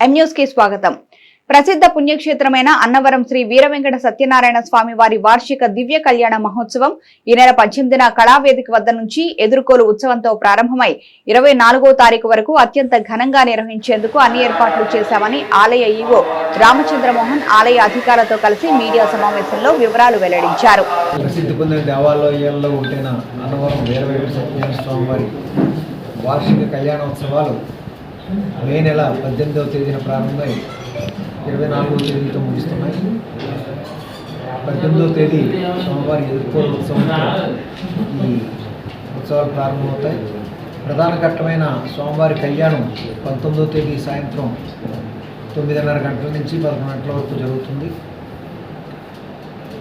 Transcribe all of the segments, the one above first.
ఎం కి స్వాగతం. ప్రసిద్ధ పుణ్యక్షేత్రమైన అన్నవరం శ్రీ వీరవెంకట సత్యనారాయణ స్వామి వారి వార్షిక దివ్య కళ్యాణ మహోత్సవం ఈ నెల పద్దెనిమిదిన కళావేదిక వద్ద నుంచి ఎదుర్కోలు ఉత్సవంతో ప్రారంభమై ఇరవై నాలుగో తారీఖు వరకు అత్యంత ఘనంగా నిర్వహించేందుకు అన్ని ఏర్పాట్లు చేశామని ఆలయ ఈవో రామచంద్రమోహన్ ఆలయ అధికారులతో కలిసి మీడియా సమావేశంలో వివరాలు వెల్లడించారు. వార్షిక కళ్యాణోత్సవాలు మే నెల పద్దెనిమిదవ తేదీన ప్రారంభమై ఇరవై నాలుగవ తేదీతో ముగిస్తున్నాయి. పద్దెనిమిదవ తేదీ సోమవారం ఎదుర్కోలు ఉత్సవంతో ఈ ఉత్సవాలు ప్రారంభమవుతాయి. ప్రధాన ఘట్టమైన స్వామివారి కళ్యాణం పంతొమ్మిదవ తేదీ సాయంత్రం తొమ్మిదిన్నర గంటల నుంచి పదకొండు గంటల వరకు జరుగుతుంది.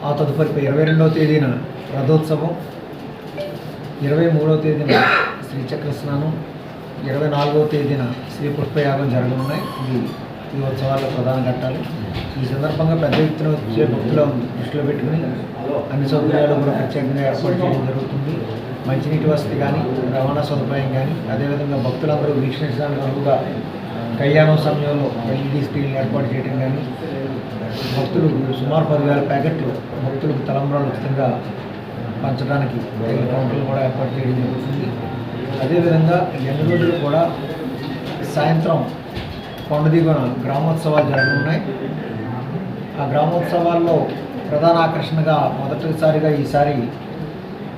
ఆ తదుపరి ఇరవై రెండవ తేదీన రథోత్సవం ఇరవై మూడవ తేదీన శ్రీచక్ర స్నానం ఇరవై నాలుగవ తేదీన శ్రీ పుష్పయాగం జరగనున్నాయి. ఇది ఈ ఉత్సవాల్లో ప్రధాన ఘట్టాలు. ఈ సందర్భంగా పెద్ద ఎత్తున వచ్చే భక్తులను దృష్టిలో పెట్టుకుని అన్ని సౌకర్యాలు కూడా ప్రత్యేకంగా ఏర్పాటు చేయడం జరుగుతుంది. మంచినీటి వసతి కానీ రవాణా సదుపాయం కానీ అదేవిధంగా భక్తులందరూ వీక్షించడానికి అనువుగా కళ్యాణం సమయంలో ఎల్ఈడి స్క్రీన్లు ఏర్పాటు చేయడం కానీ భక్తులు సుమారు పదివేల ప్యాకెట్లు భక్తులకు తలంబ్రాలు ఉచితంగా పంచడానికి కౌంటర్లు కూడా ఏర్పాటు చేయడం జరుగుతుంది. అదేవిధంగా ఎన్ని రోజులు కూడా సాయంత్రం కొండదిగున గ్రామోత్సవాలు జరగనున్నాయి. ఆ గ్రామోత్సవాల్లో ప్రధాన ఆకర్షణగా మొదటిసారిగా ఈసారి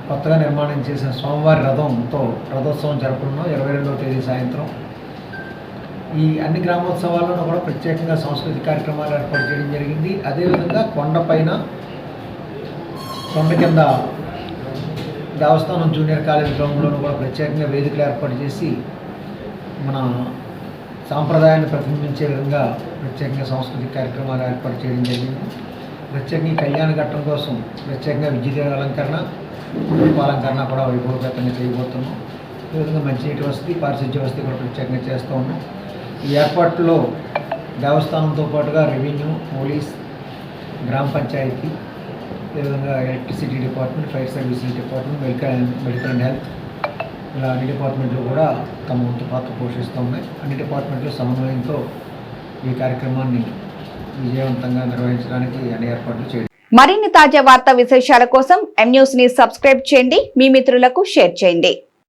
కొత్తగా నిర్మాణం చేసిన స్వామివారి రథంతో రథోత్సవం జరుపుకున్నాం. ఇరవై రెండవ తేదీ సాయంత్రం. ఈ అన్ని గ్రామోత్సవాల్లోనూ కూడా ప్రత్యేకంగా సాంస్కృతిక కార్యక్రమాలు ఏర్పాటు చేయడం జరిగింది. అదేవిధంగా కొండపైన కొండ కింద దేవస్థానం జూనియర్ కాలేజ్ గ్రౌండ్లోనూ కూడా ప్రత్యేకంగా వేదికలు ఏర్పాటు చేసి మన సాంప్రదాయాన్ని ప్రతిబింబించే విధంగా ప్రత్యేకంగా సాంస్కృతిక కార్యక్రమాలు ఏర్పాటు చేయడం జరిగింది. ప్రత్యేకంగా కళ్యాణ ఘట్టం కోసం ప్రత్యేకంగా విద్యుత్ అలంకరణ రూపాలంకరణ కూడా వైభవగతంగా చేయబోతున్నాం. ఈ విధంగా మంచినీటి వసతి పారిశుద్ధ్య వసతి కూడా ప్రత్యేకంగా చేస్తూ ఉన్నాం. ఈ ఏర్పాట్లో దేవస్థానంతో పాటుగా రెవెన్యూ పోలీస్ గ్రామ పంచాయతీ అదేవిధంగా electricity department fire services department medical medical and health ఇలా అన్ని డిపార్ట్మెంట్లు కూడా తమ వంతు పాత్ర పోషిస్తూ ఉన్నాయి. అన్ని డిపార్ట్మెంట్లు సమన్వయంతో ఈ కార్యక్రమాన్ని విజయవంతంగా నిర్వహించడానికి అన్ని ఏర్పాట్లు చేయడం. మరిన్ని తాజా వార్తా విశేషాల కోసం ఎం న్యూస్ని సబ్స్క్రైబ్ చేయండి. మీ మిత్రులకు షేర్ చేయండి.